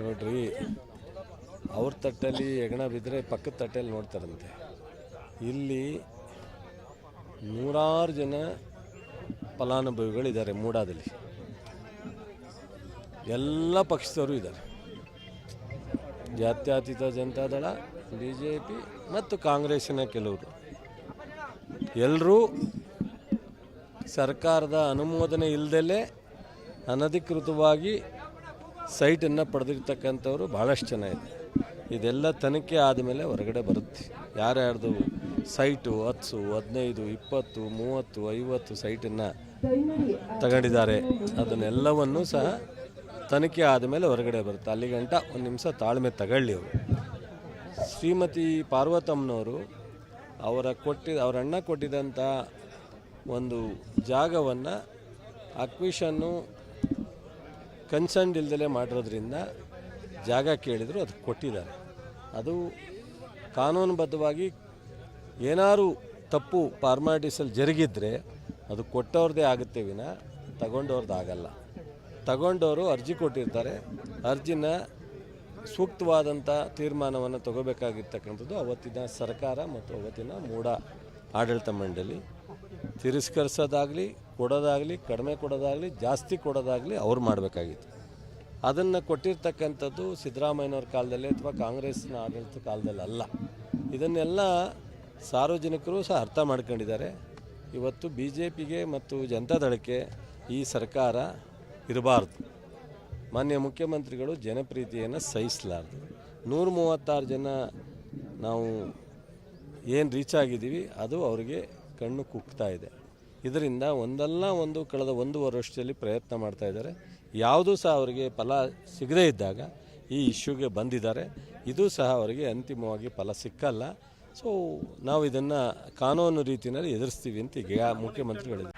ನೋಡ್ರಿ, ಅವ್ರ ತಟ್ಟಲ್ಲಿ ಹೆಗಣ ಬಿದ್ದರೆ ಪಕ್ಕದ ತಟ್ಟೆಯಲ್ಲಿ ನೋಡ್ತಾರಂತೆ. ಇಲ್ಲಿ ನೂರಾರು ಜನ ಫಲಾನುಭವಿಗಳಿದ್ದಾರೆ ಮೂಡಾದಲ್ಲಿ. ಎಲ್ಲ ಪಕ್ಷದವರು ಇದ್ದಾರೆ. ಜಾತ್ಯತೀತ ಜನತಾದಳ ಬಿ ಜೆ ಪಿ ಮತ್ತು ಕಾಂಗ್ರೆಸ್ಸಿನ ಕೆಲವರು. ಎಲ್ಲರೂ ಸರ್ಕಾರದ ಅನುಮೋದನೆ ಇಲ್ಲದಲ್ಲೇ ಅನಧಿಕೃತವಾಗಿ ಸೈಟನ್ನು ಪಡೆದಿರ್ತಕ್ಕಂಥವ್ರು ಭಾಳಷ್ಟು ಜನ ಇದೆ ಇದೆಲ್ಲ ತನಿಖೆ ಆದಮೇಲೆ ಹೊರಗಡೆ ಬರುತ್ತೆ. ಯಾರ್ಯಾರ್ದು ಸೈಟು ಹತ್ತು, ಹದಿನೈದು, ಇಪ್ಪತ್ತು, ಮೂವತ್ತು, ಐವತ್ತು ಸೈಟನ್ನು ತಗೊಂಡಿದ್ದಾರೆ. ಅದನ್ನೆಲ್ಲವನ್ನೂ ಸಹ ತನಿಖೆ ಆದಮೇಲೆ ಹೊರಗಡೆ ಬರುತ್ತೆ. ಅಲ್ಲಿಗಂಟ ಒಂದು ನಿಮಿಷ ತಾಳ್ಮೆ ತಗೊಳ್ಳಿ ಅವರು. ಶ್ರೀಮತಿ ಪಾರ್ವತಮ್ಮನವರು ಅವರ ಕೊಟ್ಟಿ, ಅವರ ಅಣ್ಣ ಕೊಟ್ಟಿದ್ದಂಥ ಒಂದು ಜಾಗವನ್ನು ಅಕ್ವಿಷನ್ನು ಕನ್ಸರ್ನ್ ಇಲ್ದಲೇ ಮಾಡಿರೋದ್ರಿಂದ ಜಾಗ ಕೇಳಿದ್ರು, ಅದು ಕೊಟ್ಟಿದ್ದಾರೆ. ಅದು ಕಾನೂನುಬದ್ಧವಾಗಿ ಏನಾರು ತಪ್ಪು ಫಾರ್ಮಾಲಿಟೀಸಲ್ಲಿ ಜರುಗಿದ್ರೆ ಅದು ಕೊಟ್ಟವ್ರದ್ದೇ ಆಗುತ್ತೆ ವಿನ ತಗೊಂಡವ್ರದ್ದು ಆಗಲ್ಲ. ತಗೊಂಡವರು ಅರ್ಜಿ ಕೊಟ್ಟಿರ್ತಾರೆ, ಅರ್ಜಿನ ಸೂಕ್ತವಾದಂಥ ತೀರ್ಮಾನವನ್ನು ತಗೋಬೇಕಾಗಿರ್ತಕ್ಕಂಥದ್ದು ಅವತ್ತಿನ ಸರ್ಕಾರ ಮತ್ತು ಅವತ್ತಿನ ಮೂಡ ಆಡಳಿತ ಮಂಡಳಿ ತಿರಸ್ಕರಿಸೋದಾಗಲಿ ಕೊಡೋದಾಗಲಿ, ಕಡಿಮೆ ಕೊಡೋದಾಗಲಿ, ಜಾಸ್ತಿ ಕೊಡೋದಾಗಲಿ ಅವ್ರು ಮಾಡಬೇಕಾಗಿತ್ತು. ಅದನ್ನು ಕೊಟ್ಟಿರ್ತಕ್ಕಂಥದ್ದು ಸಿದ್ದರಾಮಯ್ಯನವ್ರ ಕಾಲದಲ್ಲಿ ಅಥವಾ ಕಾಂಗ್ರೆಸ್ನ ಆಡಳಿತ ಕಾಲದಲ್ಲಿ ಅಲ್ಲ. ಇದನ್ನೆಲ್ಲ ಸಾರ್ವಜನಿಕರು ಸಹ ಅರ್ಥ ಮಾಡ್ಕೊಂಡಿದ್ದಾರೆ. ಇವತ್ತು ಬಿ ಜೆ ಪಿಗೆ ಮತ್ತು ಜನತಾದಳಕ್ಕೆ ಈ ಸರ್ಕಾರ ಇರಬಾರ್ದು. ಮಾನ್ಯ ಮುಖ್ಯಮಂತ್ರಿಗಳು ಜನಪ್ರೀತಿಯನ್ನು ಸಹಿಸಲಾರ್ದು. ನೂರ ಮೂವತ್ತಾರು ಜನ ನಾವು ಏನು ರೀಚ್ ಆಗಿದ್ದೀವಿ, ಅದು ಅವರಿಗೆ ಕಣ್ಣು ಕುಗ್ತಾ ಇದೆ. ಇದರಿಂದ ಒಂದಲ್ಲ ಒಂದು ಕಳೆದ ಒಂದೂವರೆ ವರ್ಷದಲ್ಲಿ ಪ್ರಯತ್ನ ಮಾಡ್ತಾ ಇದ್ದಾರೆ. ಯಾವುದೂ ಸಹ ಅವರಿಗೆ ಫಲ ಸಿಗದೇ ಇದ್ದಾಗ ಈ ಇಶ್ಯೂಗೆ ಬಂದಿದ್ದಾರೆ. ಇದು ಸಹ ಅವರಿಗೆ ಅಂತಿಮವಾಗಿ ಫಲ ಸಿಕ್ಕಲ್ಲ. ಸೊ ನಾವು ಇದನ್ನು ಕಾನೂನು ರೀತಿಯಲ್ಲಿ ಎದುರಿಸ್ತೀವಿ ಅಂತ ಈಗ ಮುಖ್ಯಮಂತ್ರಿಗಳಿದ್ದಾರೆ.